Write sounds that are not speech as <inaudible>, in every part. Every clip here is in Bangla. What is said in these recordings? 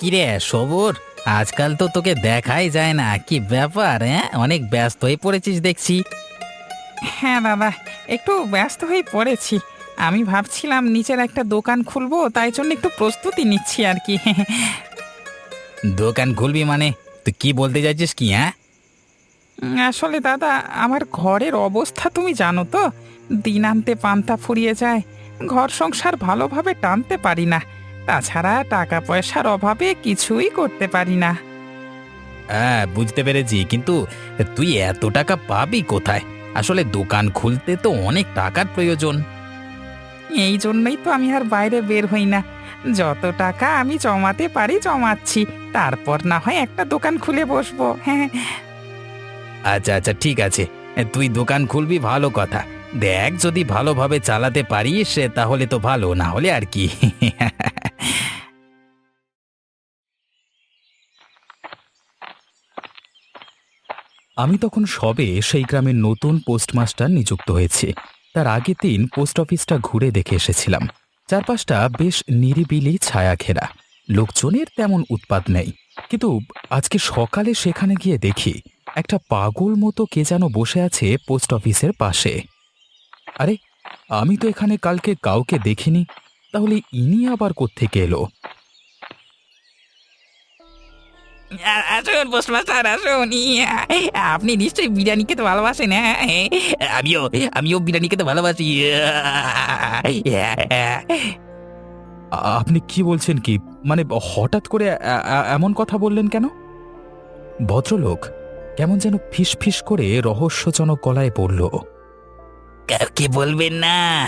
কিরে সবুর? আজকাল তো তোকে দেখাই যায় না। কি ব্যাপার হ্যাঁ? অনেক ব্যস্ত হয়ে পড়েছিস দেখছি। হ্যাঁ দাদা একটু ব্যস্ত হয়ে পড়েছি। আমি ভাবছিলাম নিচের একটা দোকান খুলবো তাই জন্য একটু প্রস্তুতি নিচ্ছি আর কি। দোকান খুলবি মানে? তুই কি বলতে চাইছিস কি হ্যাঁ? আসলে দাদা আমার ঘরের অবস্থা তুমি জানো তো? দিন আনতে পান্তা ফুরিয়ে যায় ঘর সংসার ভালোভাবে টানতে পারি না। তাছাড়া টাকা পয়সার অভাবে কিছুই করতে পারি না। হ্যাঁ বুঝতে পেরেছি কিন্তু তুই এত টাকা পাবি কোথায়? আসলে দোকান খুলতে তো অনেক টাকার প্রয়োজন। এই জন্যই তো আমি আর বাইরে বের হই না। যত টাকা আমি জমাতে পারি জমাচ্ছি। তারপর না হয় একটা দোকান খুলে বসবো। হ্যাঁ। আচ্ছা আচ্ছা ঠিক আছে। তুই দোকান খুলবি ভালো কথা। দেখ যদি ভালোভাবে চালাতে পারিস তাহলে তো ভালো না হলে আর কি। <laughs> আমি তখন সবে সেই গ্রামের নতুন পোস্টমাস্টার নিযুক্ত হয়েছে। তার আগের দিন পোস্ট অফিসটা ঘুরে দেখে এসেছিলাম। চারপাশটা বেশ নিরিবিলি ছায়া ঘেরা লোকজনের তেমন উৎপাদ নেই। কিন্তু আজকে সকালে সেখানে গিয়ে দেখি, একটা পাগল মতো কে যেন বসে আছে পোস্ট অফিসের পাশে। আরে, আমি তো এখানে কালকে কাউকে দেখিনি। তাহলে ইনি আবার কোত্থেকে এলো? আ- আসুন পোস্টমাস্টার আসুন। ইয়া, আপনি নিশ্চয়ই বিরিয়ানি খেতে ভালোবাসেন হ্যাঁ? আমিও আমিও বিরিয়ানি খেতে ভালোবাসি। আ- আপনি কি বলছেন কি? মানে হঠাৎ করে এ- এ- এমন কথা বললেন কেন? ভদ্রলোক কেমন যেন ফিস ফিস করে রহস্যজনক গলায় পড়ল কাউকে বলবেন না।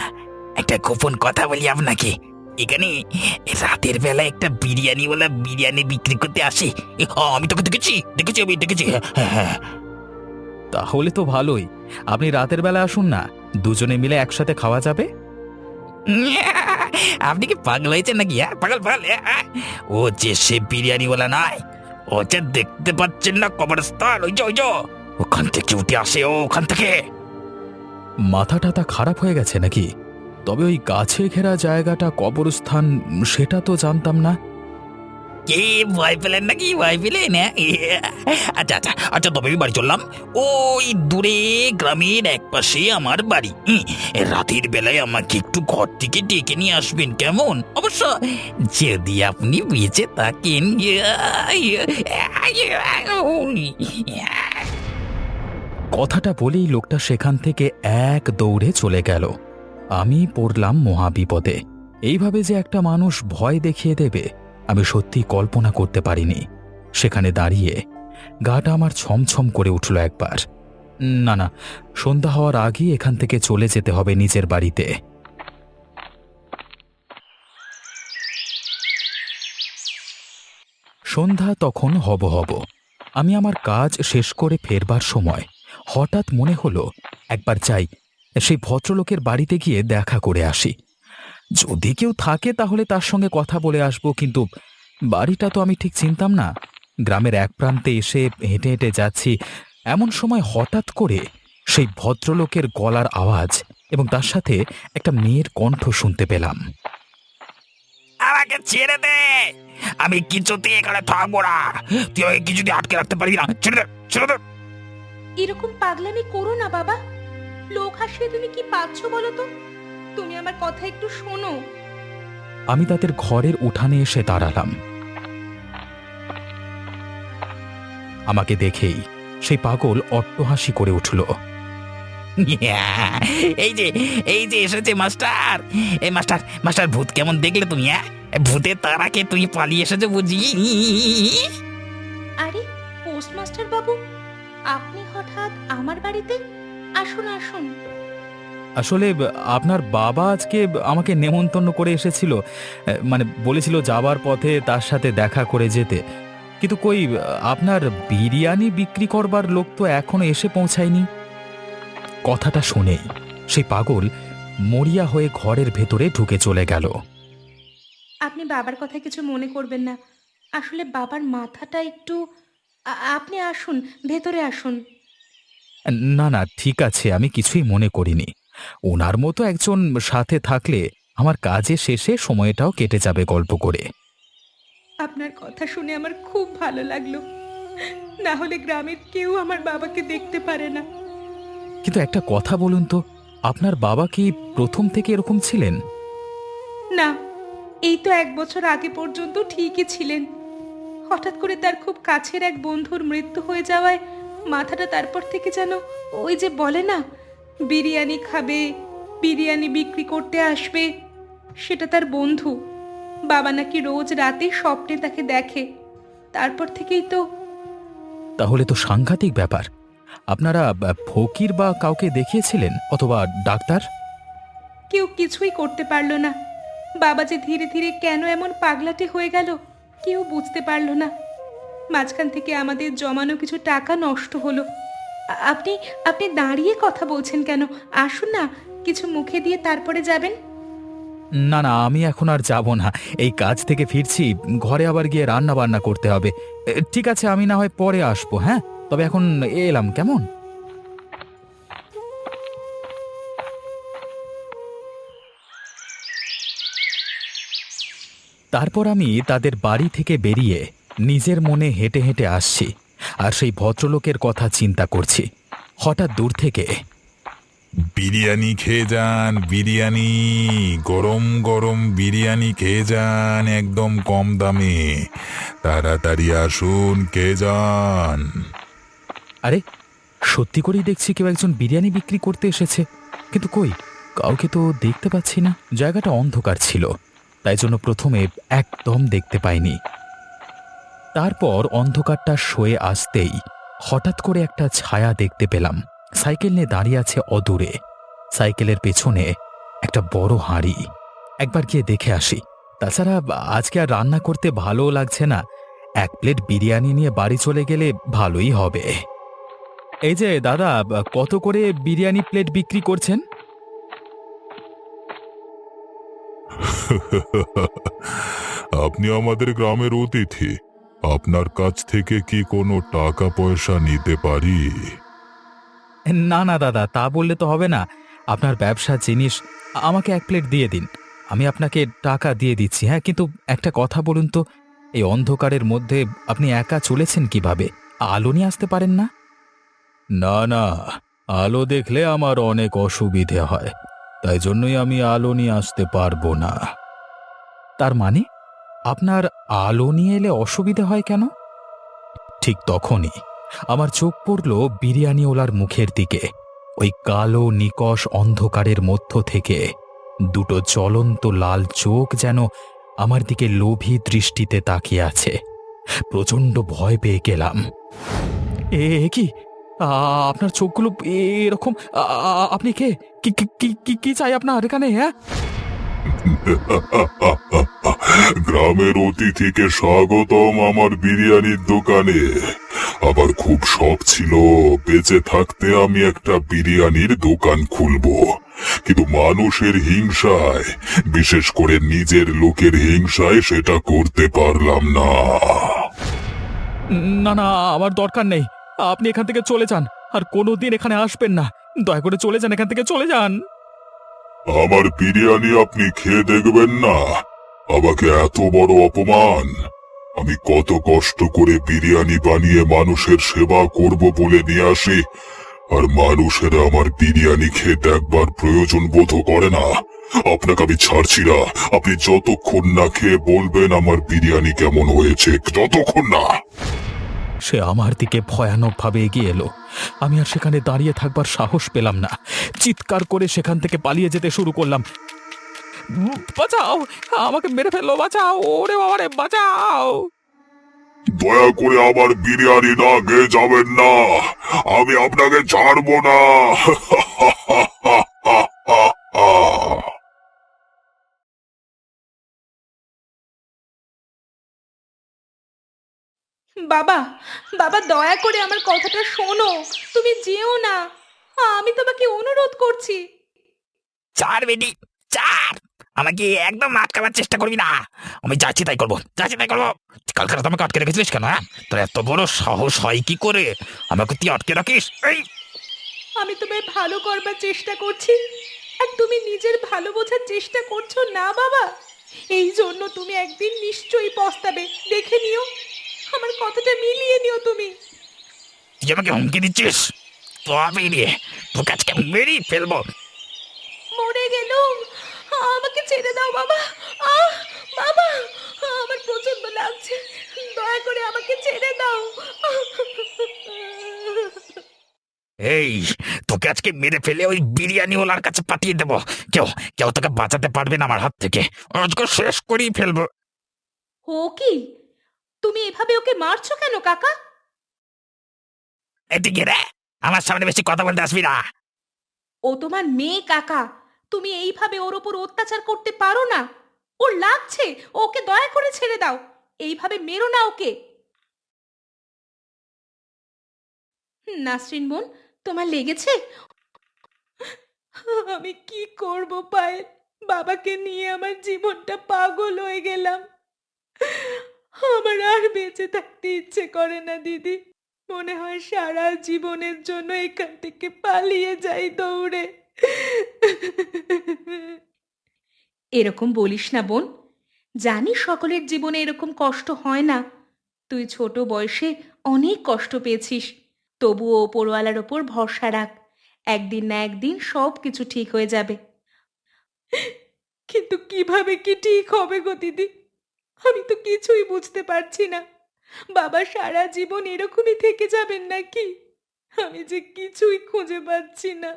একটা গোপন কথা বলি আপনাকে। এখানে রাতের বেলা একটা বিরিয়ানি বিরিয়ানিওয়ালা বিরিয়ানি বিক্রি করতে আসে। এ, হ, আমি তোকে দেখেছি দেখেছি আমি দেখেছি। হ্যাঁ, হ্যাঁ। তাহলে তো ভালোই। আপনি রাতের বেলা আসুন না দুজনে মিলে একসাথে খাওয়া যাবে? <laughs> আপনি কি পাগল হয়েছেন নাকি হ্যাঁ? পাগল পাগল হ্যাঁ? ও যে সে বিরিয়ানিওয়ালা নয় ও যে দেখতে পাচ্ছেন না কবরস্থান ওই যে ওই যে। ওখান থেকে উঠে আসে ও ওখান থেকে। মাথা টাথা খারাপ হয়ে গেছে নাকি? তবে ওই গাছে ঘেরা জায়গাটা কবরস্থান সেটা তো জানতাম না। কি ভয় পেলেন নাকি? ভয় পেলেন হ্যাঁ? আচ্ছা আচ্ছা আচ্ছা তবে আমি বাড়ি চললাম। ওই দূরে গ্রামের এক পাশে আমার বাড়ি। রাতের বেলায় আমাকে একটু ঘর থেকে ডেকে নিয়ে আসবেন কেমন? অবশ্য যদি আপনি বেঁচে থাকেন কথাটা বলেই লোকটা সেখান থেকে এক দৌড়ে চলে গেল। আমি পড়লাম মহাবিপদে। এইভাবে যে একটা মানুষ ভয় দেখিয়ে দেবে, আমি সত্যি কল্পনা করতে পারিনি। সেখানে দাঁড়িয়ে গাটা আমার ছমছম করে উঠল একবার। না না, সন্ধ্যা হওয়ার আগেই এখান থেকে চলে যেতে হবে নিজের বাড়িতে। সন্ধ্যা তখন হব হব। আমি আমার কাজ শেষ করে ফেরবার সময়। হঠাৎ মনে হলো, একবার যাই সেই ভদ্রলোকের বাড়িতে গিয়ে দেখা করে আসি। যদি কেউ থাকে তাহলে তার সঙ্গে কথা বলে আসব কিন্তু বাড়িটা তো আমি ঠিক চিনতাম না। গ্রামের এক প্রান্তে এসে হেঁটে হেঁটে যাচ্ছি। এমন সময় হঠাৎ করে সেই ভদ্রলোকের গলার আওয়াজ এবং তার সাথে একটা মেয়ের কণ্ঠ শুনতে পেলাম। আমাকে ছেড়ে দে! আমি কিছুতে এখানে থাকব না। তুই আমাকে কিছুতে আটকে রাখতে পারবি না। ছেড়ে দে ছেড়ে দে। এরকম পাগলামি করো না বাবা। লোক হাসিয়ে তুমি কি পাচ্ছ বলো তো? তুমি আমার কথা একটু শোনো। আমি তাদের ঘরের উঠানে এসে দাঁড়ালাম। আমাকে দেখেই সেই পাগল অট্টহাসি করে উঠল। এই যে এই যে এসেছে মাস্টার। এই মাস্টার মাস্টার ভূত কেমন দেখলে তুমি হ্যাঁ? ভূতের তারাকে তুমি পালিয়ে এসেছ বুঝি? আরে পোস্টমাস্টার বাবু আপনি হঠাৎ আমার বাড়িতে আসুন আসুন। আসলে আপনার বাবা আজকে আমাকে নেমন্তন্ন করে এসেছিল মানে বলেছিল যাবার পথে তার সাথে দেখা করে যেতে। কিন্তু কই আপনার বিরিয়ানি বিক্রি করবার লোক তো এখনও এসে পৌঁছায়নি। কথাটা শুনেই সেই পাগল মরিয়া হয়ে ঘরের ভেতরে ঢুকে চলে গেল। আপনি বাবার কথা কিছু মনে করবেন না। আসলে বাবার মাথাটা একটু আপনি আসুন ভেতরে আসুন। না না ঠিক আছে আমি কিছুই মনে করিনি। ওনার মতো একজন সাথে থাকলে আমার কাজে শেষে সময়টাও কেটে যাবে গল্প করে। আপনার কথা শুনে আমার খুব ভালো লাগল। না হলে গ্রামের কেউ আমার বাবাকে দেখতে পারে না। কিন্তু একটা কথা বলুন তো আপনার বাবা কি প্রথম থেকে এরকম ছিলেন? না এই তো এক বছর আগে পর্যন্ত ঠিকই ছিলেন। হঠাৎ করে তার খুব কাছের এক বন্ধুর মৃত্যু হয়ে যাওয়ায় মাথাটা তারপর থেকে যেন ওই যে বলে না বিরিয়ানি খাবে বিরিয়ানি বিক্রি করতে আসবে সেটা তার বন্ধু। বাবা নাকি রোজ রাতে স্বপ্নে তাকে দেখে। তারপর থেকেই তো তাহলে তো সাংঘাতিক ব্যাপার। আপনারা ফকির বা কাউকে দেখিয়েছিলেন অথবা ডাক্তার? কেউ কিছুই করতে পারল না। বাবা যে ধীরে ধীরে কেন এমন পাগলাটে হয়ে গেল কেউ বুঝতে পারল না। মাঝখান থেকে আমাদের জমানো কিছু টাকা নষ্ট হলো। আপনি আপনি দাঁড়িয়ে কথা বলছেন কেন? আসুন না, কিছু মুখে দিয়ে তারপরে যাবেন। না না, আমি এখন আর যাব না। এই কাজ থেকে ফিরছি, ঘরে আবার গিয়ে রান্না বান্না করতে হবে। ঠিক আছে, আমি না হয় পরে আসব হ্যাঁ? তবে এখন এলাম, কেমন? তারপর আমি তাদের বাড়ি থেকে বেরিয়ে নিজের মনে হেঁটে হেঁটে আসছি আর সেই ভদ্রলোকের কথা চিন্তা করছি। হঠাৎ দূর থেকে বিরিয়ানি খেয়ে যান বিরিয়ানি গরম গরম বিরিয়ানি খেয়ে যান একদম কম দামে। তাড়াতাড়ি আসুন খেয়ে যান। আরে সত্যি করেই দেখছি কেউ একজন বিরিয়ানি বিক্রি করতে এসেছে। কিন্তু কই কাউকে তো দেখতে পাচ্ছি না। জায়গাটা অন্ধকার ছিল তাই জন্য প্রথমে একদম দেখতে পাইনি। তারপর অন্ধকারটা সয়ে আসতেই হঠাৎ করে একটা ছায়া দেখতে পেলাম। সাইকেল নিয়ে দাঁড়িয়ে আছে অদূরে। সাইকেলের পেছনে একটা বড় হাঁড়ি। একবার গিয়ে দেখে আসি। তাছাড়া আজকে আর রান্না করতে ভালোও লাগছে না। এক প্লেট বিরিয়ানি নিয়ে বাড়ি চলে গেলে ভালোই হবে। এই যে, দাদা, কত করে বিরিয়ানি প্লেট বিক্রি করছেন? <laughs> আপনি আমাদের গ্রামের অতিথি। আপনার কাছ থেকে কি কোনো টাকা পয়সা নিতে পারি? না না দাদা তা বললে তো হবে না। আপনার ব্যবসার জিনিস আমাকে এক প্লেট দিয়ে দিন। আমি আপনাকে টাকা দিয়ে দিচ্ছি হ্যাঁ কিন্তু একটা কথা বলুন তো এই অন্ধকারের মধ্যে আপনি একা চলেছেন কীভাবে? আলো নিয়ে আসতে পারেন না? না না আলো দেখলে আমার অনেক অসুবিধে হয় তাই জন্যই আমি আলো নিয়ে আসতে পারব না। তার মানে? আপনার আলো নিয়ে এলে অসুবিধে হয় কেন? ঠিক তখনই আমার চোখ পড়ল বিরিয়ানিওয়ালার মুখের দিকে। ওই কালো নিকষ অন্ধকারের মধ্য থেকে দুটো জ্বলন্ত লাল চোখ যেন আমার দিকে লোভী দৃষ্টিতে তাকিয়ে আছে। প্রচণ্ড ভয় পেয়ে গেলাম। এ কি? আপনার চোখগুলো এরকম আপনি কি কি কি চাই আপনার এখানে হ্যাঁ? গ্রামের অতিথিকে স্বাগতম আমার বিরিয়ানির দোকানে। আবার খুব শখ ছিল বেঁচে থাকতে আমি একটা বিরিয়ানির দোকান খুলবো। কিন্তু মানুষের হিংসায়, বিশেষ করে নিজের লোকের হিংসায় সেটা করতে পারলাম না। না না, আমার দরকার নেই। আপনি এখান থেকে চলে যান, আর কোনোদিন এখানে আসবেন না। দয়া করে চলে যান, এখান থেকে চলে যান। আমার বিরিয়ানি আপনি খেয়ে দেখবেন না। আমাকে এত বড় অপমান। আমি কত কষ্ট করে বিরিয়ানি বানিয়ে মানুষের সেবা করব বলে নিয়ে আসি, আর মানুষেরা আমার বিরিয়ানি খেয়ে দেখবার প্রয়োজন বোধ করে না। আপনাকে আমি ছাড়ছি না। আপনি যতক্ষণ না খেয়ে বলবেন আমার বিরিয়ানি কেমন হয়েছে যতক্ষণ না। সে আমার দিকে ভয়ানকভাবে এগিয়ে এলো। আমি আর সেখানে দাঁড়িয়ে থাকবার সাহস পেলাম না। চিৎকার করে সেখান থেকে পালিয়ে যেতে শুরু করলাম। বাঁচাও! আমাকে মেরে ফেলল, বাঁচাও! ওরে বাবারে বাঁচাও! দয়া করে আমার বিরিয়ানি না, খেয়ে যাবেন না। আমি আপনাকে ছাড়বো না। <laughs> বাবা বাবা দয়া করে আমার কথাটা শোনো। তুমি যেও না। আমি তোমাকে অনুরোধ করছি। চার বেটি চার! আমাকে একদম আটকাবার চেষ্টা করবি না। আমি যাচ্ছি তাই করব যাচ্ছি তাই করব। কালকে রাতে আমাকে আটকে রেখেছিলিস কেন হ্যাঁ? তোর এত বড় সাহস হয় কি করে? আমাকে তুই আটকে রাখিস এই! আমি তোমায় ভালো করবার চেষ্টা করছি। আর তুমি নিজের ভালো বোঝার চেষ্টা করছ না বাবা? এই জন্য তুমি একদিন নিশ্চয়ই পস্তাবে। দেখে নিও। আমার কথাটা মিলিয়ে নিও তুমি। তুই আমাকে হুমকি দিচ্ছিস? তবে রে তোকে আজকে মেরেই ফেলব। মরে গেলুম। আমাকে ছেড়ে দাও বাবা। আহ বাবা আমার প্রচণ্ড লাগছে। দয়া করে আমাকে ছেড়ে দাও। এই তোকে আজকে মেরে ফেলে ওই বিরিয়ানি ওলার কাছে পাঠিয়ে দেবো। কেউ কেউ তোকে বাঁচাতে পারবে না আমার হাত থেকে। আজকে শেষ করেই ফেলব। ও কি? তুমি এভাবে ওকে মারছো কেন কাকা? এদিকে রে আমার সামনে বেশি কথা বলতে আসবি না। ও তোমার মেয়ে কাকা। তুমি এইভাবে ওর ওপর অত্যাচার করতে পারো না। ওর লাগছে ওকে দয়া করে ছেড়ে দাও। এইভাবে মেরো না ওকে। নাসরিন বোন তোমার লেগেছে? আমি কি করব পায়েল? বাবাকে নিয়ে আমার জীবনটা পাগল হয়ে গেলাম। আমার আর বেঁচে থাকতে ইচ্ছে করে না দিদি। মনে হয় সারা জীবনের জন্য এখান থেকে পালিয়ে যাই দৌড়ে। এরকম বলিস না বোন। জানি সকলের জীবনে এরকম কষ্ট হয় না। তুই ছোট বয়সে অনেক কষ্ট পেয়েছিস। তবুও ওপরওয়ালার ওপর ভরসা রাখ। একদিন না একদিন সব কিছু ঠিক হয়ে যাবে। কিন্তু কীভাবে কি ঠিক হবে গো দিদি? আমি তো কিছুই বুঝতে পারছি না। বাবা সারা জীবন এরকমই থেকে যাবেন নাকি? আমি যে কিছুই খুঁজে পাচ্ছি না।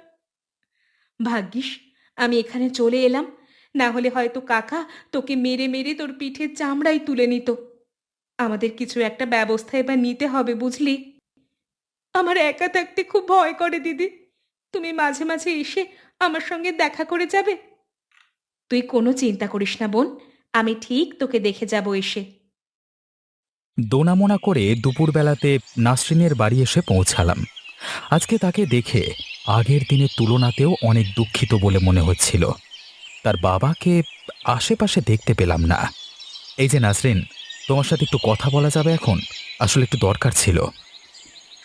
ভাগ্যিস, আমি এখানে চলে এলাম। না হলে হয়তো কাকা তোকে মেরে মেরে তোর পিঠের চামড়াই তুলে নিত। আমাদের কিছু একটা ব্যবস্থা এবার নিতে হবে, বুঝলি? আমার একা থাকতে খুব ভয় করে, দিদি। তুমি মাঝে মাঝে এসে আমার সঙ্গে দেখা করে যাবে। তুই কোনো চিন্তা করিস না, বোন। আমি ঠিক তোকে দেখে যাব এসে। দোনামোনা করে দুপুরবেলাতে নাসরিনের বাড়ি এসে পৌঁছালাম। আজকে তাকে দেখে আগের দিনের তুলনাতেও অনেক দুঃখিত বলে মনে হচ্ছিল। তার বাবাকে আশেপাশে দেখতে পেলাম না। এই যে নাসরিন তোমার সাথে একটু কথা বলা যাবে এখন? আসলে একটু দরকার ছিল।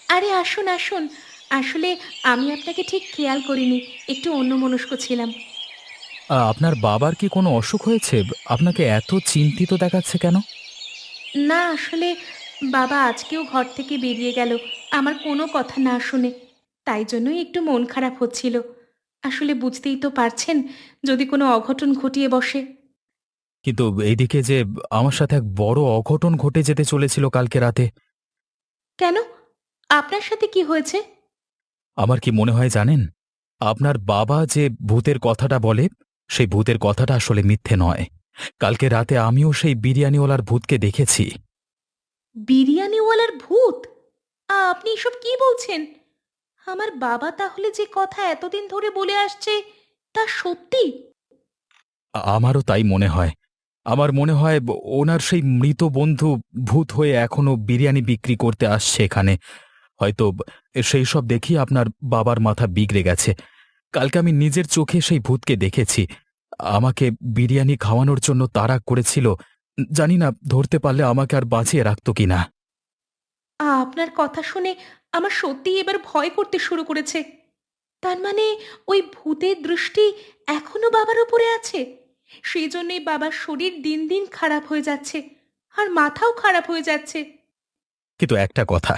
আরে আসুন আসুন। আসলে আমি আপনাকে ঠিক খেয়াল করিনি একটু অন্যমনস্ক ছিলাম। আপনার বাবার কি কোনো অসুখ হয়েছে? আপনাকে এত চিন্তিত দেখাচ্ছে কেন? না আসলে বাবা আজকেও ঘর থেকে বেরিয়ে গেল। আমার কোনো কথা না শুনে। তাই জন্যই একটু মন খারাপ হচ্ছিল। আসলে বুঝতেই তো পারছেন যদি কোনো অঘটন ঘটিয়ে বসে। কিন্তু এইদিকে যে আমার সাথে এক বড় অঘটন ঘটে যেতে চলেছিল কালকে রাতে। কেন? আপনার সাথে কি হয়েছে? আমার কি মনে হয় জানেন? আপনার বাবা যে ভূতের কথাটা বলে সেই ভূতের কথাটা আসলে মিথ্যে নয়। কালকে রাতে আমিও সেই বিরিয়ানিওয়ালার ভূতকে দেখেছি। বিরিয়ানিওয়ালার ভূত? আ, আপনি এসব কি বলছেন? আমার বাবা তাহলে যে কথা এতদিন ধরে বলে আসছে তা সত্যি? আ- আমারও তাই মনে হয়। আমার মনে হয় ব- ওনার সেই মৃত বন্ধু ভূত হয়ে এখনও বিরিয়ানি বিক্রি করতে আসছে এখানে। হয়তো ব- সেই সব দেখি আপনার বাবার মাথা বিগড়ে গেছে। কালকে আমি নিজের চোখে সেই ভূতকে দেখেছি। আমাকে বিরিয়ানি খাওয়ানোর জন্য তাড়া করেছিল। জানি না ধরতে পারলে আমাকে আর বাঁচিয়ে রাখতো কিনা। আপনার কথা শুনে আমার সত্যিই এবার ভয় করতে শুরু করেছে। তার মানে ওই ভূতের দৃষ্টি এখনও বাবার উপরে আছে? সেই জন্যই বাবার শরীর দিন দিন খারাপ হয়ে যাচ্ছে আর মাথাও খারাপ হয়ে যাচ্ছে। কিন্তু একটা কথা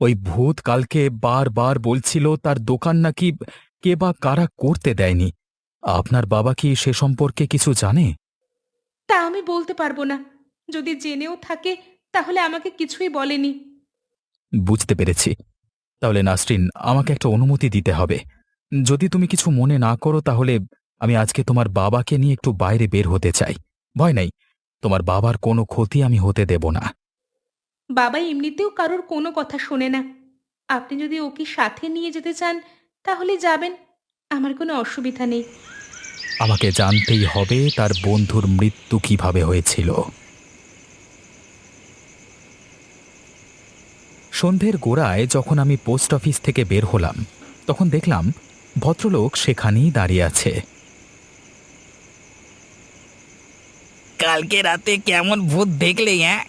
ওই ভূত কালকে বারবার বলছিল তার দোকান নাকি কে বা কারা করতে দেয়নি? আপনার বাবা কি সে সম্পর্কে কিছু জানে? তা আমি বলতে পারব না। যদি জেনেও থাকে তাহলে আমাকে কিছুই বলেনি। বুঝতে পেরেছি। তাহলে নাসরিন আমাকে একটা অনুমতি দিতে হবে। যদি তুমি কিছু মনে না করো তাহলে আমি আজকে তোমার বাবাকে নিয়ে একটু বাইরে বের হতে চাই। ভয় নাই তোমার বাবার কোনো ক্ষতি আমি হতে দেব না। বাবা এমনিতেও কারোর কোনো কথা শোনে না। আপনি যদি ওকে সাথে নিয়ে যেতে চান তাহলে যাবেন আমার কোনো অসুবিধা নেই আমাকে জানতেই হবে তার বন্ধুর মৃত্যু কীভাবে হয়েছিল সন্ধ্যের গোড়ায় যখন আমি পোস্ট অফিস থেকে বের হলাম তখন দেখলাম ভদ্রলোক সেখানেই দাঁড়িয়ে আছে কালকে রাতে কেমন ভূত দেখলে হ্যাঁ?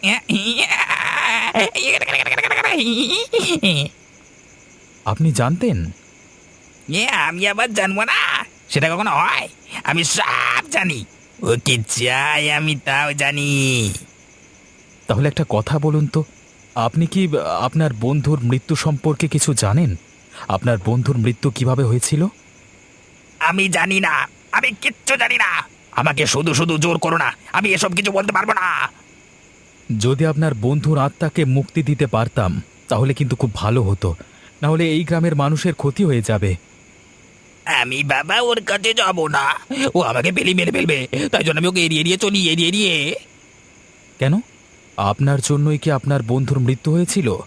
আপনি জানতেন এ আমি আবার জানব না? সেটা কখনো হয়? আমি সব জানি। ও কি চাই আমি তাও জানি। তাহলে একটা কথা বলুন তো। আপনি কি আপনার বন্ধুর মৃত্যু সম্পর্কে কিছু জানেন? আপনার বন্ধুর মৃত্যু কীভাবে হয়েছিল? আমি জানি না। আমি কিচ্ছু জানি না। আমাকে শুধু শুধু জোর করো না। আমি এসব কিছু বলতে পারব না। যদি আপনার বন্ধুর আত্মাকে মুক্তি দিতে পারতাম তাহলে কিন্তু খুব ভালো হতো। না হলে এই গ্রামের মানুষের ক্ষতি হয়ে যাবে। আমি বাবা ওর কাছে যাব না। ও আমাকে পেলি মেরে ফেলবে। তাই জন্য আমি ওকে এড়িয়ে এড়িয়ে চলি এড়িয়ে এড়িয়ে। কেন? আপনার জন্যই কি আপনার বন্ধুর মৃত্যু হয়েছিল?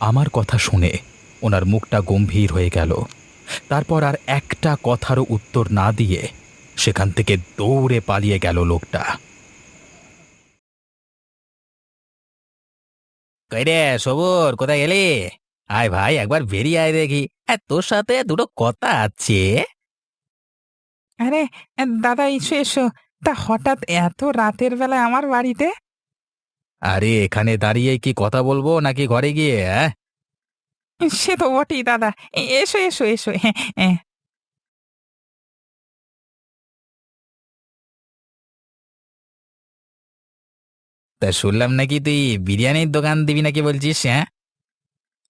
আমার কথা শুনে ওনার মুখটা গম্ভীর হয়ে গেল। তারপর আর একটা কথারও উত্তর না দিয়ে সেখান থেকে দৌড়ে পালিয়ে গেল লোকটা। কই রে সবর কোথায় গেলি? আয় ভাই একবার বেরিয়ে আয় দেখি। হ্যাঁ তোর সাথে দুটো কথা আছে। আরে দাদা এসো এসো। তা হঠাৎ এত রাতের বেলায় আমার বাড়িতে? আরে এখানে দাঁড়িয়ে কি কথা বলব নাকি ঘরে গিয়ে হ্যাঁ সে তো বটেই দাদা। এ- এসো এসো এসো হ্যাঁ হ্যাঁ তা শুনলাম নাকি তুই বিরিয়ানির দোকান দিবি নাকি বলছিস হ্যাঁ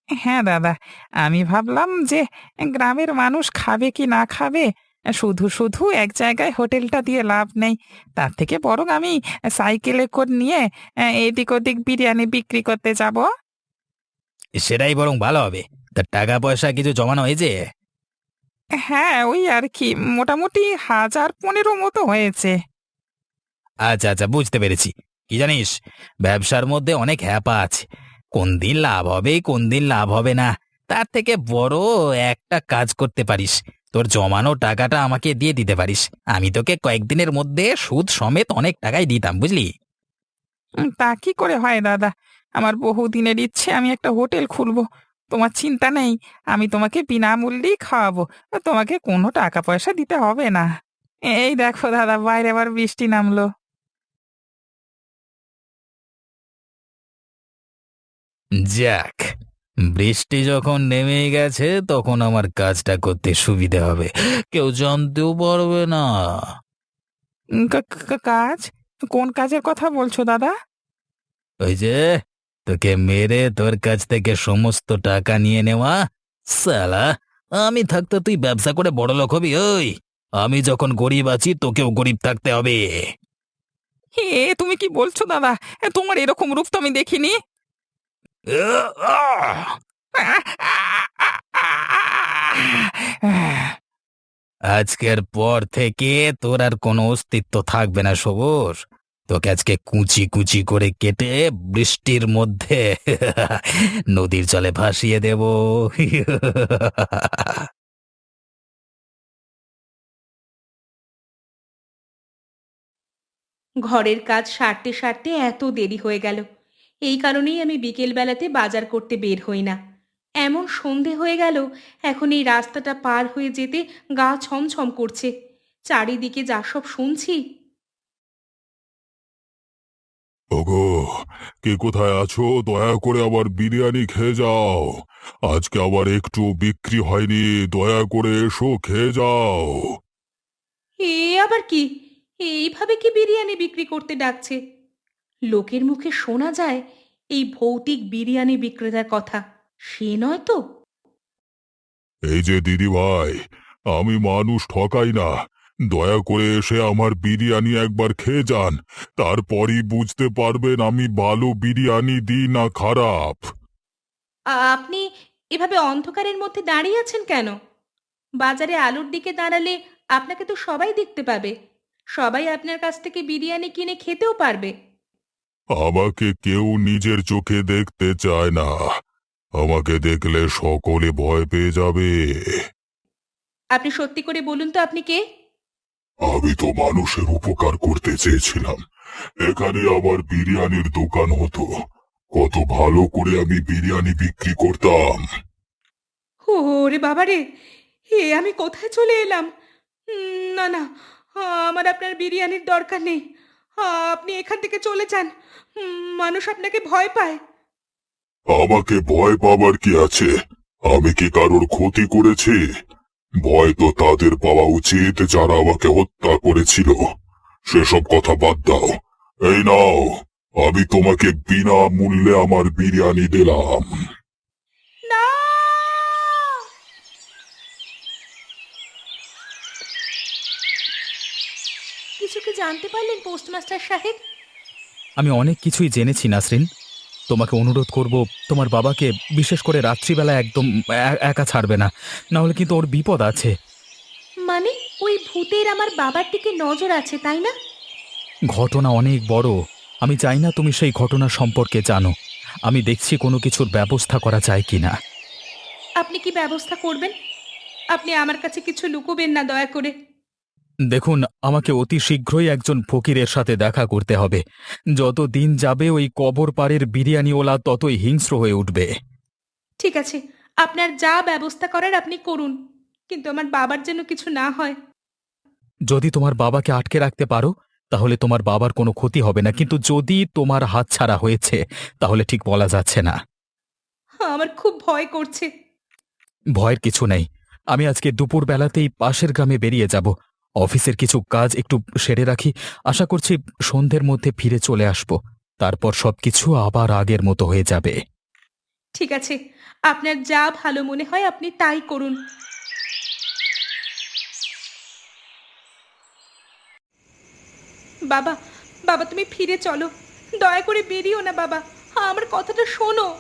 হ্যাঁ দাদা। আমি ভাবলাম যে গ্রামের মানুষ খাবে কি না খাবে? শুধু শুধু এক জায়গায় হোটেলটা দিয়ে লাভ নেই। তার থেকে বরং আমি সাইকেলে করে নিয়ে আহ, এদিক ওদিক বিরিয়ানি বিক্রি করতে যাব। সেটাই বরং ভালো হবে। তা টাকা পয়সা কিছু জমানো হয়েছে? হ্যাঁ ওই আর কি মোটামুটি হাজার পনেরো মতো হয়েছে। আচ্ছা আচ্ছা বুঝতে পেরেছি। কি জানিস ব্যবসার মধ্যে অনেক হ্যাপা আছে। কোন দিন লাভ হবে, কোন দিন লাভ হবে না। তার থেকে বড় একটা কাজ করতে পারিস। তোর জমানো টাকাটা আমাকে দিয়ে দিতে পারিস। আমি তোকে কয়েকদিনের মধ্যে সুদ সমেত অনেক টাকাই দিতাম, বুঝলি? তা কি করে হয় দাদা? আমার বহুদিনের ইচ্ছে, আমি একটা হোটেল খুলবো। তোমার চিন্তা নেই, আমি তোমাকে বিনামূল্যেই খাওয়াবো। তোমাকে কোনো টাকা পয়সা দিতে হবে না। এই দেখো দাদা, বাইরে আবার বৃষ্টি নামলো। যাক বৃষ্টি যখন নেমে গেছে তখন আমার কাজটা করতে সুবিধে হবে। কেউ জানতেও পারবে না। উম, কা- কা- কাজ? কোন কাজের কথা বলছো দাদা? ওই যে তোকে মেরে তোর কাছ থেকে সমস্ত টাকা নিয়ে নেওয়া সালা আমি থাকতে তুই ব্যবসা করে বড় লোক হবি ওই। আমি যখন গরিব আছি তোকেও গরিব থাকতে হবে। এ তুমি কি বলছো দাদা? এ, তোমার এরকম রূপ তো আমি দেখিনি। আজকের পর থেকে তোর আর কোনো অস্তিত্ব থাকবে না, সবুর। তোকে আজকে কুচি কুচি করে কেটে বৃষ্টির মধ্যে <laughs> নদীর জলে ভাসিয়ে দেব। ঘরের কাজ সারতে সারতে এত দেরি হয়ে গেল। এই কারণেই আমি বিকেলবেলাতে বাজার করতে বের হই না। এমন সন্ধে হয়ে গেল এখন এই রাস্তাটা পার হয়ে যেতে গা ছমছম করছে। চারিদিকে যা সব শুনছি। ওগো কে কোথায় আছো? দয়া করে আবার বিরিয়ানি খেয়ে যাও। আজকে আবার একটু বিক্রি হয়নি দয়া করে এসো খেয়ে যাও। এ আবার কি? এইভাবে কি বিরিয়ানি বিক্রি করতে ডাকছে? লোকের মুখে শোনা যায় এই ভৌতিক বিরিয়ানি বিক্রেতার কথা। সে নয় তো? এই যে দিদি ভাই আমি মানুষ ঠকাই না। দয়া করে এসে আমার বিরিয়ানি একবার খেয়ে যান। তারপরই বুঝতে পারবেন আমি ভালো বিরিয়ানি দিই না খারাপ। আপনি এভাবে অন্ধকারের মধ্যে দাঁড়িয়ে আছেন কেন? বাজারে আলুর দিকে দাঁড়ালে আপনাকে তো সবাই দেখতে পাবে। সবাই আপনার কাছ থেকে বিরিয়ানি কিনে খেতেও পারবে। আমাকে কেউ নিজের চোখে দেখতে চায় না। আমাকে দেখলে সকলে ভয় পেয়ে যাবে। আপনি সত্যি করে বলুন তো আপনি কে? আমি তো মানুষের উপকার করতে চেয়েছিলাম। এখানে আমার বিরিয়ানির দোকান হতো। কত ভালো করে আমি বিরিয়ানি বিক্রি করতাম। ওরে বাবা রে হে আমি কোথায় চলে এলাম? না না আমার আপনার বিরিয়ানির দরকার নেই। আপনি এখান থেকে চলে যান। মানুষ আপনাকে ভয় পায়। আমাকে ভয় পাবার কি আছে? আমি কি কারোর ক্ষতি করেছি? ভয় তো তাদের পাওয়া উচিত যারা আমাকে হত্যা করেছিল। সেসব কথা বাদ দাও। এই নাও আমি তোমাকে বিনা মূল্যে আমার বিরিয়ানি দিলাম। না! কিছু কি জানতে পারলেন পোস্টমাস্টার সাহেব? আমি অনেক কিছুই জেনেছি নাসরিন। তোমাকে অনুরোধ করব তোমার বাবাকে বিশেষ করে রাত্রিবেলা একদম একা ছাড়বে না। না হলে কিন্তু ওর বিপদ আছে। মানে ওই ভূতের আমার বাবার দিকে নজর আছে তাই না? ঘটনা অনেক বড়। আমি চাই না তুমি সেই ঘটনা সম্পর্কে জানো। আমি দেখছি কোনো কিছুর ব্যবস্থা করা যায় কিনা। আপনি কি ব্যবস্থা করবেন? আপনি আমার কাছে কিছু লুকোবেন না দয়া করে। দেখুন আমাকে অতি শীঘ্রই একজন ফকিরের সাথে দেখা করতে হবে। যত দিন যাবে ওই কবর পাড়ের বিরিয়ানিওয়ালা ততই হিংস্র হয়ে উঠবে। ঠিক আছে আপনার যা ব্যবস্থা করার আপনি করুন কিন্তু আমার বাবার যেন কিছু না হয়। যদি তোমার বাবাকে আটকে রাখতে পারো তাহলে তোমার বাবার কোনো ক্ষতি হবে না কিন্তু যদি তোমার হাত ছাড়া হয়েছে তাহলে ঠিক বলা যাচ্ছে না। আমার খুব ভয় করছে। ভয়ের কিছু নেই। আমি আজকে দুপুর বেলাতেই পাশের গ্রামে বেরিয়ে যাব। অফিসের কিছু কাজ একটু সেরে রাখি। আশা করছি সন্ধ্যের মধ্যে ফিরে চলে আসব। তারপর সবকিছু আবার আগের মতো হয়ে যাবে। ঠিক আছে। আপনার যা ভালো মনে হয় আপনি তাই করুন। বাবা বাবা তুমি ফিরে চলো। দয়া করে বেরিও না বাবা। আমার কথাটা শোনো।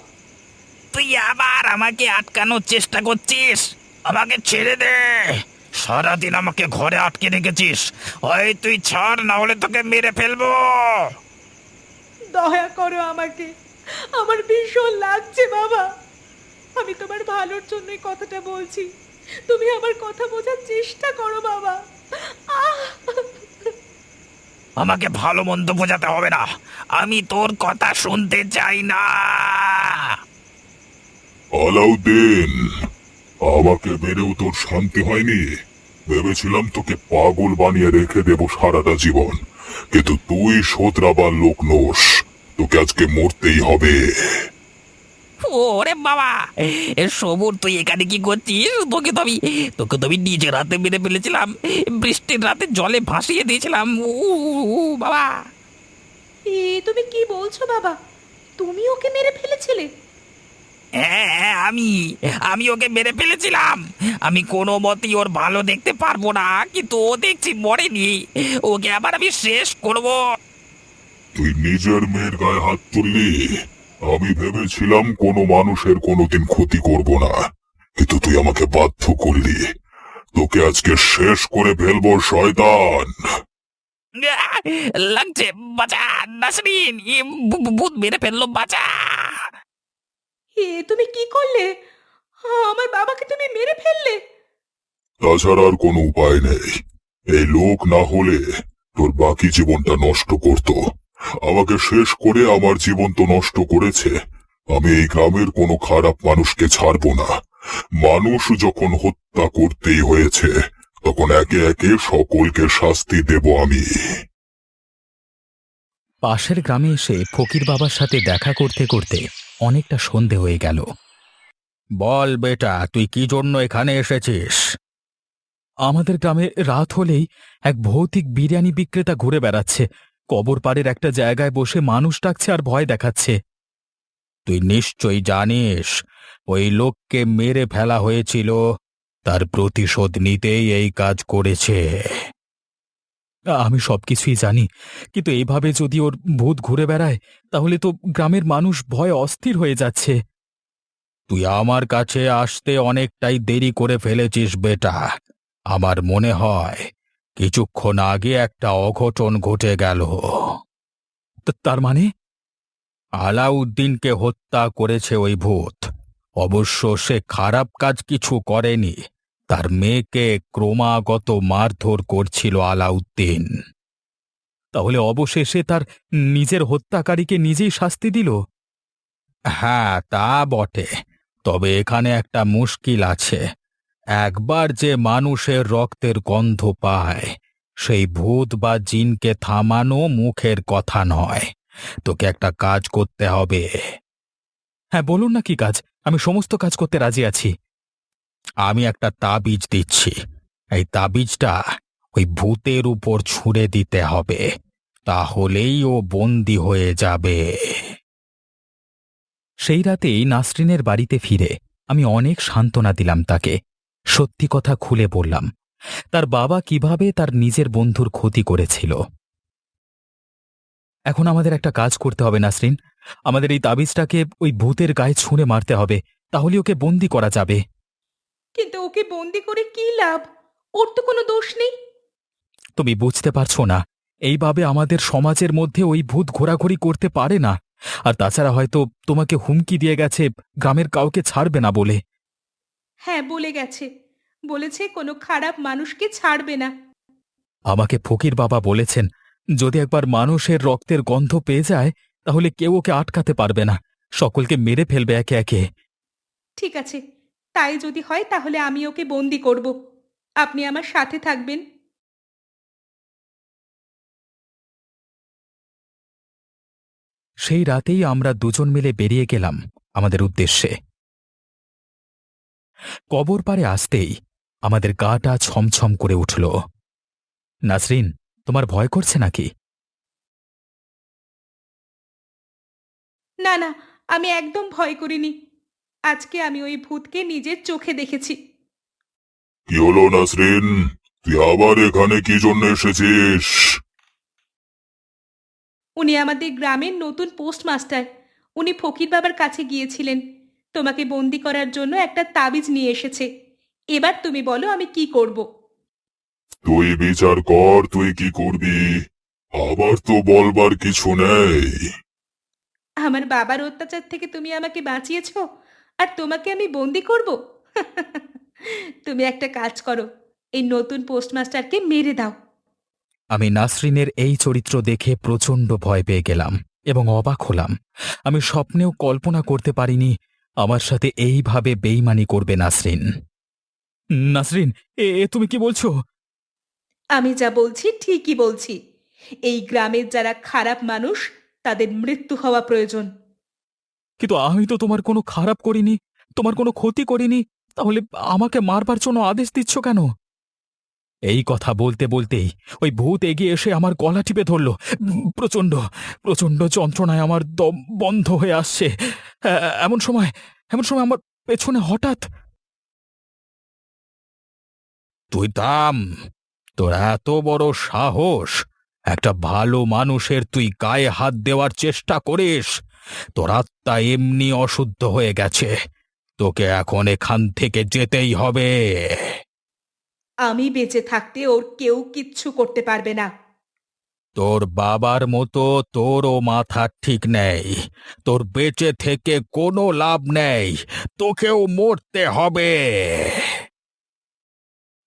তুই আবার আমাকে আটকানোর চেষ্টা করছিস। আমাকে ছেড়ে দে। সারাদিন আমাকে ঘরে আটকে রেখেছিস। হয় তুই ছাড় না হলে তোকে মেরে ফেলব। দয়া করো আমাকে। আমার ভীষণ লাগছে বাবা। আমি তোমার ভালোর জন্যই কথাটা বলছি। তুমি আমার কথা বোঝার চেষ্টা করো বাবা। আমাকে ভালো মন্দ বোঝাতে হবে না। আমি তোর কথা শুনতে চাই না। আলাউদ্দিন আমাকে মেরেও তোর শান্তি হয়নি। ভেবেছিলাম তোকে পাগল বানিয়ে রেখে দেব সারাটা জীবন। কিন্তু তুই শোধরাবার লোক নোস। তোকে আজকে মরতেই হবে। ওরে বাবা! এ সবুর তুই এখানে কি করছিস? তোকে তো আমি তোকে তো আমি নিজের হাতে মেরে ফেলেছিলাম। বৃষ্টির রাতে জলে ভাসিয়ে দিয়েছিলাম। উ, বাবা! এ তুমি কি বলছো বাবা? তুমি ওকে মেরে ফেলেছিলে? হ্যাঁ হ্যাঁ, আমি আমি ওকে মেরে ফেলেছিলাম। আমি কোনো মতেই ওর ভালো দেখতে পারব না কিন্তু ও দেখছি মরেনি। ওকে আবার আমি শেষ করব। তুই নিজের মেয়ের গায়ে হাত তুললি? আমি ভেবেছিলাম কোনো মানুষের কোনোদিন ক্ষতি করব না। কিন্তু তুই আমাকে বাধ্য করলি। তোকে আজকে শেষ করে ফেলব শয়তান। লাগছে বাঁচা নাসরিন ভূত মেরে ফেলল বাঁচা। এ তুমি কি করলে? আমার বাবাকে তুমি মেরে ফেললে। তাছাড়া আর কোনো উপায় নেই। এই লোক না হলে তোর বাকি জীবনটা নষ্ট করত। আমাকে শেষ করে আমার জীবন তো নষ্ট করেছে। আমি এই গ্রামের কোনো খারাপ মানুষকে ছাড়বো না। মানুষ যখন হত্যা করতেই হয়েছে তখন একে একে সকলকে শাস্তি দেব আমি। পাশের গ্রামে এসে ফকির বাবার সাথে দেখা করতে করতে অনেকটা সন্ধে হয়ে গেল। বল বেটা তুই কি জন্য এখানে এসেছিস? আমাদের গ্রামে রাত হলেই এক ভৌতিক বিরিয়ানি বিক্রেতা ঘুরে বেড়াচ্ছে। কবর পাড়ের একটা জায়গায় বসে মানুষ ডাকছে আর ভয় দেখাচ্ছে। তুই নিশ্চয়ই জানিস ওই লোককে মেরে ফেলা হয়েছিল তার প্রতিশোধ নিতেই এই কাজ করেছে। আমি সবকিছুই জানি। কিন্তু এইভাবে যদি ওর ভূত ঘুরে বেড়ায়, তাহলে তো গ্রামের মানুষ ভয়ে অস্থির হয়ে যাচ্ছে। তুই আমার কাছে আসতে অনেকটাই দেরি করে ফেলেছিস, বেটা। আমার মনে হয় কিছুক্ষণ আগে একটা অঘটন ঘটে গেল। তার মানে? আলাউদ্দিনকে হত্যা করেছে ওই ভূত। অবশ্য সে খারাপ কাজ কিছু করেনি। তার মেয়েকে ক্রমাগত মারধর করছিল আলাউদ্দিন। তাহলে অবশেষে তার নিজের হত্যাকারীকে নিজেই শাস্তি দিল? হ্যাঁ তা বটে। তবে এখানে একটা মুশকিল আছে। একবার যে মানুষের রক্তের গন্ধ পায়, সেই ভূত বা জিনকে থামানো মুখের কথা নয়। তোকে একটা কাজ করতে হবে। হ্যাঁ বলুন না কি কাজ? আমি সমস্ত কাজ করতে রাজি আছি। আমি একটা তাবিজ দিচ্ছি। এই তাবিজটা ওই ভূতের উপর ছুঁড়ে দিতে হবে। তাহলেই ও বন্দি হয়ে যাবে। সেই রাতেই নাসরিনের বাড়িতে ফিরে আমি অনেক সান্ত্বনা দিলাম তাকে। সত্যি কথা খুলে বললাম, তার বাবা কীভাবে তার নিজের বন্ধুর ক্ষতি করেছিল? এখন আমাদের একটা কাজ করতে হবে, নাসরিন। আমাদের এই তাবিজটাকে ওই ভূতের গায়ে ছুঁড়ে মারতে হবে তাহলে ওকে বন্দি করা যাবে। কিন্তু ওকে বন্দি করে কি লাভ? ওর তো কোনো দোষ নেই। তুমি বুঝতে পারছ না। এইভাবে আমাদের সমাজের মধ্যে ওই ভূত ঘোরাঘুরি করতে পারে না। আর তাছাড়া হয়তো তোমাকে হুমকি দিয়ে গেছে গ্রামের কাউকে ছাড়বে না বলে। হ্যাঁ বলে গেছে। বলেছে কোনো খারাপ মানুষকে ছাড়বে না। আমাকে ফকির বাবা বলেছেন যদি একবার মানুষের রক্তের গন্ধ পেয়ে যায় তাহলে কেউ ওকে আটকাতে পারবে না। সকলকে মেরে ফেলবে একে একে। ঠিক আছে। তাই যদি হয় তাহলে আমি ওকে বন্দি করব। আপনি আমার সাথে থাকবেন। সেই রাতেই আমরা দুজন মিলে বেরিয়ে গেলাম আমাদের উদ্দেশ্যে। কবর পারে আসতেই আমাদের গাটা ছমছম করে উঠল। নাসরিন তোমার ভয় করছে নাকি? না না আমি একদম ভয় করিনি। আজকে আমি ওই ভূতকে নিজের চোখে দেখেছি। কি হলো নাসরিন? তুই আবার এখানে কি জন্য এসেছিস? উনি আমাদের গ্রামের নতুন পোস্টমাস্টার। উনি ফকির বাবার কাছে গিয়েছিলেন। তোমাকে বন্দি করার জন্য একটা তাবিজ নিয়ে এসেছে। এবার তুমি বলো আমি কি করব। তুই বিচার কর তুই কি করবি? আবার তো বলবার কিছু নেই। আমার বাবার অত্যাচার থেকে তুমি আমাকে বাঁচিয়েছো? আর তোমাকে আমি বন্দি করব? <laughs> তুমি একটা কাজ করো এই নতুন পোস্টমাস্টারকে মেরে দাও। আমি নাসরিনের এই চরিত্র দেখে প্রচণ্ড ভয় পেয়ে গেলাম এবং অবাক হলাম। আমি স্বপ্নেও কল্পনা করতে পারিনি আমার সাথে এইভাবে বেইমানি করবে নাসরিন। নাসরিন এ এ তুমি কি বলছো? আমি যা বলছি ঠিকই বলছি। এই গ্রামের যারা খারাপ মানুষ তাদের মৃত্যু হওয়া প্রয়োজন। কিন্তু আমি তো তোমার কোনো খারাপ করিনি, তোমার কোনো ক্ষতি করিনি, তাহলে আমাকে মারবার জন্য আদেশ দিচ্ছ কেন? এই কথা বলতে বলতেই ওই ভূত এগিয়ে এসে আমার গলা টিপে ধরল। প্রচণ্ড প্রচণ্ড যন্ত্রণায় আমার দম বন্ধ হয়ে আসছে। এমন সময় এমন সময় আমার পেছনে হঠাৎ তুই দাম, তোর এত বড় সাহস, একটা ভালো মানুষের তুই গায়ে হাত দেওয়ার চেষ্টা করিস। তোর আত্মা এমনি অশুদ্ধ হয়ে গেছে। তোকে এখন এখান থেকে যেতেই হবে। আমি বেঁচে থাকতে ওর কেউ কিচ্ছু করতে পারবে না। তোর বাবার মতো তোরও মাথা ঠিক নেই। তোর বেঁচে থেকে কোনো লাভ নেই। তোকেও মরতে হবে।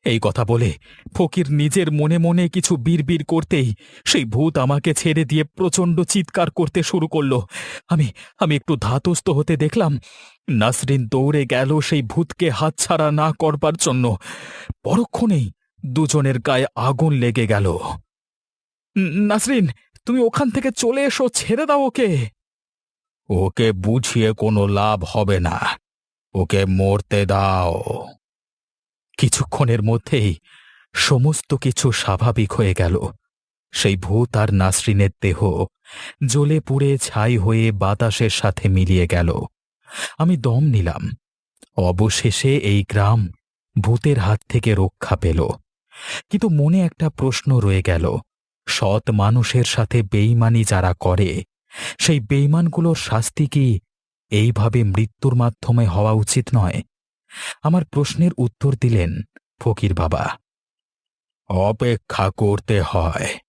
এই কথা বলে ফকির নিজের মনে মনে কিছু বিড়বিড় করতেই সেই ভূত আমাকে ছেড়ে দিয়ে প্রচণ্ড চিৎকার করতে শুরু করল। আমি আমি একটু ধাতস্থ হতে দেখলাম নাসরিন দৌড়ে গেল সেই ভূতকে হাতছাড়া না করবার জন্য। পরক্ষণেই দুজনের গায়ে আগুন লেগে গেল। নাসরিন, তুমি ওখান থেকে চলে এসো, ছেড়ে দাও ওকে। ওকে বুঝিয়ে কোনো লাভ হবে না। ওকে মরতে দাও। কিছুক্ষণের মধ্যেই সমস্ত কিছু স্বাভাবিক হয়ে গেল। সেই ভূত আর নাসরিনের দেহ জ্বলে পুড়ে ছাই হয়ে বাতাসের সাথে মিলিয়ে গেল। আমি দম নিলাম। অবশেষে এই গ্রাম ভূতের হাত থেকে রক্ষা পেল। কিন্তু মনে একটা প্রশ্ন রয়ে গেল। সৎ মানুষের সাথে বেইমানি যারা করে, সেই বেইমানগুলোর শাস্তি কি এইভাবে মৃত্যুর মাধ্যমে হওয়া উচিত নয়? আমার প্রশ্নের উত্তর দিলেন ফকির বাবা। অপেক্ষা করতে হয়।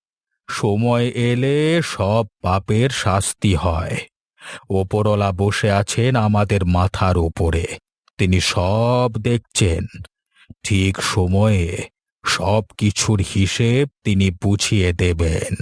সময় এলে সব পাপের শাস্তি হয়। ওপরলা বসে আছেন আমাদের মাথার উপরে। তিনি সব দেখছেন। ঠিক সময়ে সব কিছুর হিসেব তিনি বুঝিয়ে দেবেন।